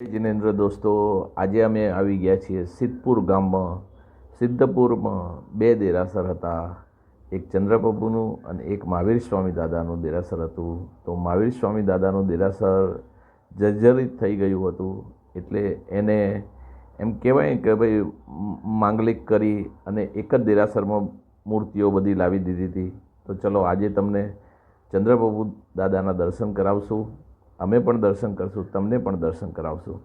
જિનેન્દ્ર દોસ્તો, આજે અમે આવી ગયા છીએ સિદ્ધપુર ગામમાં. સિદ્ધપુરમાં બે દેરાસર હતા. એક ચંદ્રપ્રભુનું અને એક મહાવીર સ્વામી દાદાનું દેરાસર હતું. તો મહાવીર સ્વામી દાદાનું દેરાસર જર્જરિત થઈ ગયું હતું. એટલે એને એમ કહેવાય કે ભાઈ, માંગલિક કરી અને એક જ દેરાસરમાં મૂર્તિઓ બધી લાવી દીધી હતી. તો ચલો આજે તમને ચંદ્રપ્રભુ દાદાના દર્શન કરાવશું. અમે પણ દર્શન કરશું, તમને પણ દર્શન કરાવશું.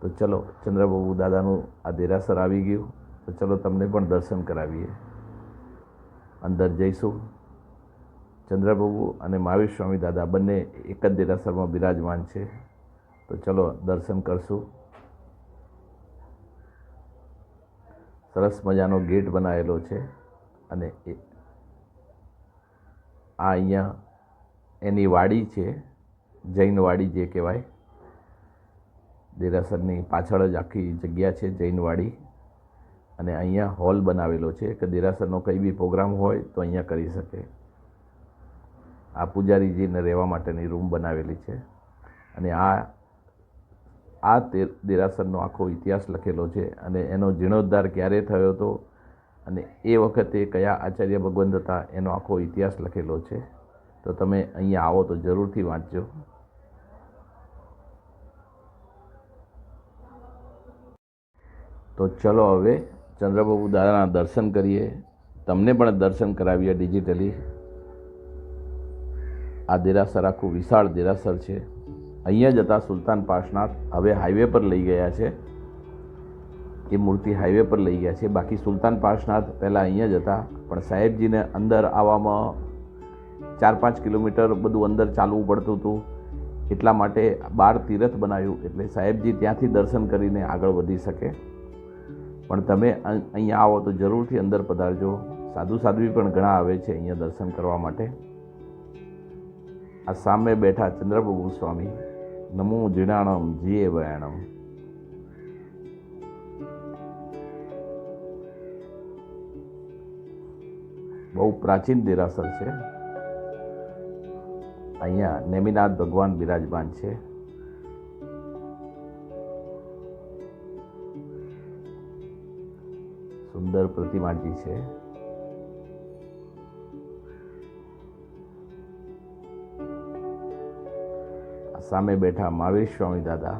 તો ચલો, ચંદ્રબાબુ દાદાનું આ દેરાસર આવી ગયું. તો ચલો, તમને પણ દર્શન કરાવીએ. અંદર જઈશું. ચંદ્રબાબુ અને મહાવીર સ્વામી દાદા બંને એક જ દેરાસરમાં બિરાજમાન છે. તો ચલો, દર્શન કરશું. સરસ મજાનો ગેટ બનાવેલો છે અને એ આ અહીંયા એની વાડી છે. જૈન વાડી જે કહેવાય, દેરાસરની પાછળ જ આખી જગ્યા છે જૈનવાડી. અને અહીંયા હોલ બનાવેલો છે કે દેરાસરનો કંઈ બી પ્રોગ્રામ હોય તો અહીંયા કરી શકે. આ પૂજારીજીને રહેવા માટેની રૂમ બનાવેલી છે. અને આ આ તે, દેરાસરનો આખો ઇતિહાસ લખેલો છે. અને એનો જીર્ણોદ્ધાર ક્યારે થયો હતો અને એ વખતે કયા આચાર્ય ભગવંત હતા એનો આખો ઇતિહાસ લખેલો છે. તો તમે અહીંયા આવો તો જરૂરથી વાંચજો. તો ચલો હવે ચંદ્રબાબુ દાદાના દર્શન કરીએ. તમને પણ દર્શન કરાવીએ ડિજિટલી આ દેરાસર આખું વિશાળ દેરાસર છે. અહીંયા જતા સુલતાન પાર્શનાથ. હવે હાઈવે પર લઈ ગયા છે. એ મૂર્તિ હાઈવે પર લઈ ગયા છે. બાકી સુલતાન પાર્શનાથ પહેલાં અહીંયા જ હતા. પણ સાહેબજીને અંદર આવવામાં ચાર પાંચ કિલોમીટર બધું અંદર ચાલવું પડતું હતું. એટલા માટે બાર તીરથ બનાવ્યું. એટલે સાહેબજી ત્યાંથી દર્શન કરીને આગળ વધી શકે. પણ તમે અહીંયા આવો તો જરૂરથી અંદર પધારજો. સાધુ સાધ્વી પણ ઘણા આવે છે અહીંયા દર્શન કરવા માટે. આ સામે બેઠા ચંદ્રપ્રભુ સ્વામી. નમો જીણાણમ જીએ વયાણમ. બહુ પ્રાચીન દેરાસર છે. અહીંયા નેમિનાથ ભગવાન બિરાજમાન છે. સુંદર પ્રતિમાજી છે સામે બેઠા મહાવીર સ્વામી દાદા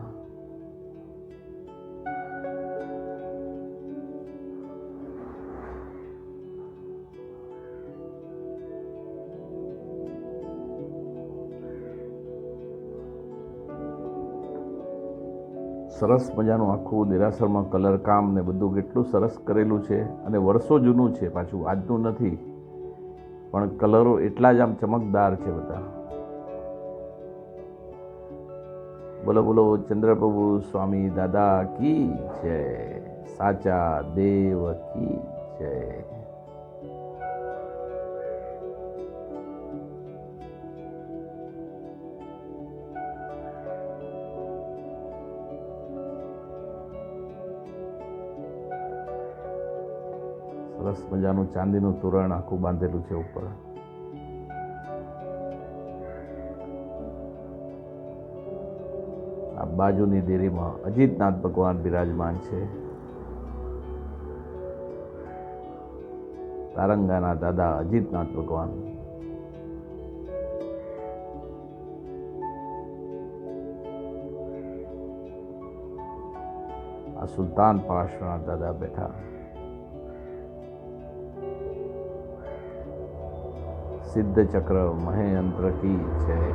સરસ મજાનું આખું દેરાસરમાં કલર કામ ને બધું કેટલું સરસ કરેલું છે અને વર્ષો જૂનું છે, પાછું આજનું નથી. પણ કલરો એટલા જ આમ ચમકદાર છે બધા. બોલો બોલો, ચંદ્રપ્રભુ સ્વામી દાદા કી જય? સાચા દેવ કી જય? સરસ મજાનું ચાંદીનું તોરણ આખું બાંધેલું છે ઉપર. આ બાજુની દેરીમાં અજીતનાથ ભગવાન બિરાજમાન છે. તારંગાના દાદા અજીતનાથ ભગવાન. આ સુલતાન પાશના દાદા બેઠા. સિદ્ધ ચક્ર મહેયંત્ર કી છે.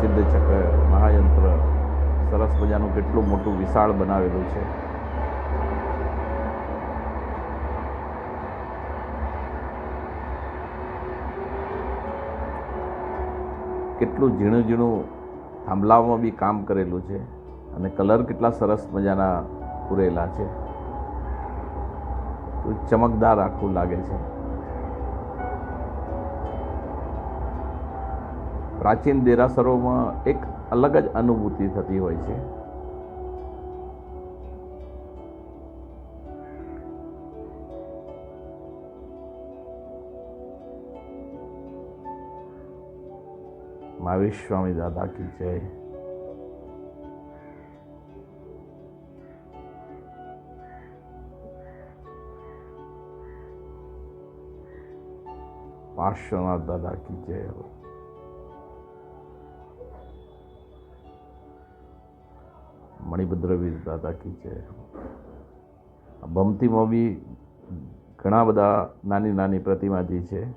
સિદ્ધ ચક્ર મહાયંત્ર સરસ મજાનું કેટલું મોટું વિશાળ બનાવેલું છે. કેટલું ઝીણું ઝીણું થાંભલાઓમાં બી કામ કરેલું છે અને કલર કેટલા સરસ મજાના પૂરેલા છે. ચમકદાર આખું લાગે છે. પ્રાચીન દેરાસરોમાં એક અલગ જ અનુભૂતિ થતી હોય છે. મહાવીર સ્વામી દાદા કી જય. પાર્શ્વનાથ દાદા કી જય. મણિભદ્રવીર રાખી છે. બમતીમાં બી ઘણા બધા નાની નાની પ્રતિમાજી છે.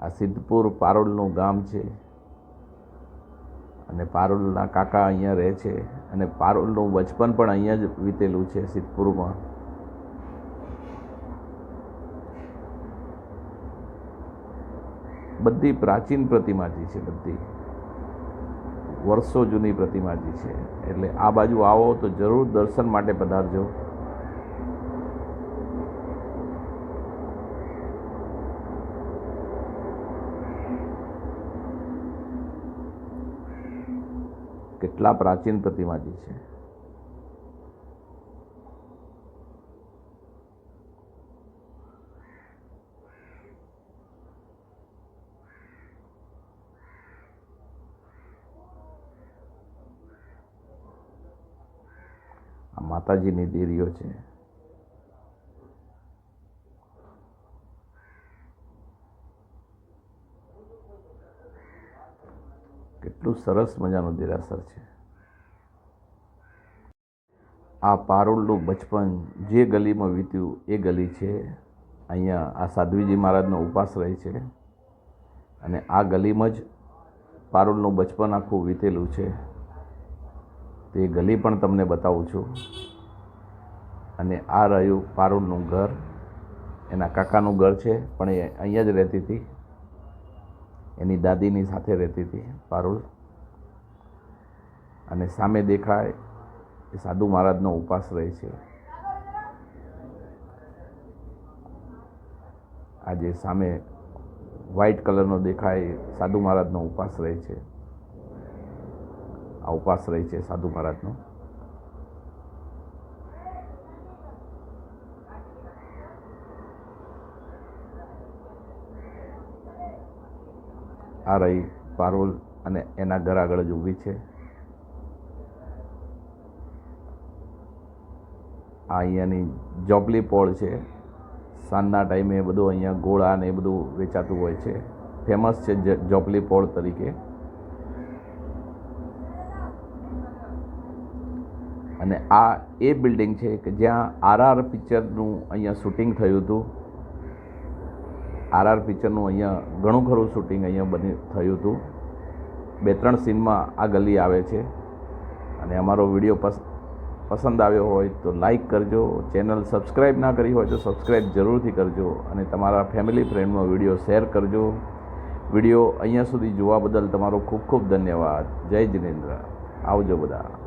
આ સિદ્ધપુર પારોલનું ગામ છે. અને પારોલના કાકા અહીંયા રહે છે. અને પારોલનું બચપન પણ અહીંયા જ વીતેલું છે સિદ્ધપુરમાં. બધી પ્રાચીન પ્રતિમાજી છે, બધી વર્ષો જૂની પ્રતિમાજી છે, એટલે આ બાજુ આવો તો જરૂર દર્શન માટે પધારજો. કેટલા પ્રાચીન પ્રતિમાજી છે. માતાજીની દેરીઓ છે. કેટલું સરસ મજાનું દેરાસર છે. આ પારોલનું બચપન જે ગલીમાં વીત્યું એ ગલી છે. અહીંયા આ સાધ્વીજી મહારાજનો ઉપાશ્રય છે. અને આ ગલીમાં જ પારોલનું બચપન આખું વીતેલું છે. તે ગલી પણ તમને બતાવું છું. અને આ રહ્યું પારુલનું ઘર. એના કાકાનું ઘર છે, પણ એ અહીંયા જ રહેતી હતી. એની દાદીની સાથે રહેતી હતી પારુલ. અને સામે દેખાય એ સાધુ મહારાજનો ઉપાશ્રય છે. આજે સામે વ્હાઈટ કલરનો દેખાય સાધુ મહારાજનો ઉપાશ્રય છે. આ ઉપાશ્રય છે સાધુ મહારાજનો. આ રહી પારોલ અને એના ઘર આગળ જ ઊભી છે. આ અહીંયાની જોબલી પોળ છે. સાંજના ટાઈમે એ બધું અહીંયા ગોળા ને એ બધું વેચાતું હોય છે. ફેમસ છે જોપલી પોળ તરીકે. અને આ એ બિલ્ડિંગ છે કે જ્યાં આરઆર પિક્ચરનું અહીંયા શૂટિંગ થયું હતું. આરઆર પિક્ચરનું અહીંયા ઘણું ખરું શૂટિંગ અહીંયા બની થયું હતું. બે ત્રણ સીનમાં આ ગલી આવે છે. અને અમારો વીડિયો પસ, પસંદ આવ્યો હોય તો લાઈક કરજો. ચેનલ સબસ્ક્રાઈબ ના કરી હોય તો સબસ્ક્રાઈબ જરૂરથી કરજો. અને તમારા ફેમિલી ફ્રેન્ડમાં વીડિયો શેર કરજો. વીડિયો અહીંયા સુધી જોવા બદલ તમારો ખૂબ ખૂબ ધન્યવાદ. જય જિનેન્દ્ર. આવજો બધા.